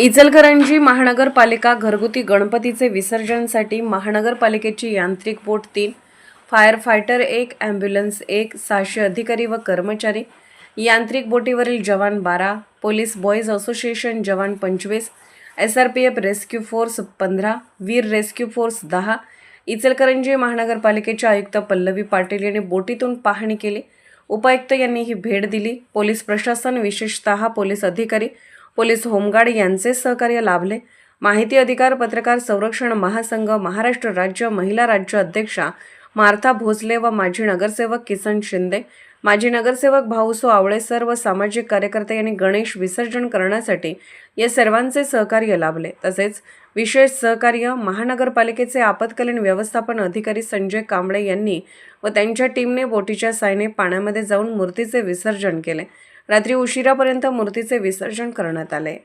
इचलकरंजी महानगरपालिका घरगुती गणपतीचे विसर्जनसाठी महानगरपालिकेची यांत्रिक बोट तीन फायर फायटर एक ॲम्ब्युलन्स एक सहाशे अधिकारी व कर्मचारी. यांत्रिक बोटीवरील जवान बारा पोलीस बॉईज असोसिएशन जवान पंचवीस S R P F rescue force पंधरा वीर रेस्क्यू फोर्स दहा. इचलकरंजी महानगरपालिकेचे आयुक्त पल्लवी पाटील यांनी बोटीतून पाहणी केली. उपायुक्त यांनी ही भेट दिली. पोलीस प्रशासन विशेषतः पोलीस अधिकारी पोलीस होमगार्ड यांचे सहकार्य लाभले. माहिती अधिकार पत्रकार संरक्षण महासंघ महाराष्ट्र राज्य महिला राज्य अध्यक्षा मार्था भोसले व माजी नगरसेवक किसन शिंदे. माजी नगरसेवक भाऊसो आवळे सर्व सामाजिक कार्यकर्ते यांनी गणेश विसर्जन करण्यासाठी या सर्वांचे सहकार्य लाभले. तसेच विशेष सहकार्य महानगरपालिकेचे आपत्कालीन व्यवस्थापन अधिकारी संजय कांबळे यांनी व त्यांच्या टीमने बोटीच्या सायने पाण्यामध्ये जाऊन मूर्तीचे विसर्जन केले. रात्री उशिरापर्यंत मूर्तीचे विसर्जन करण्यात आले.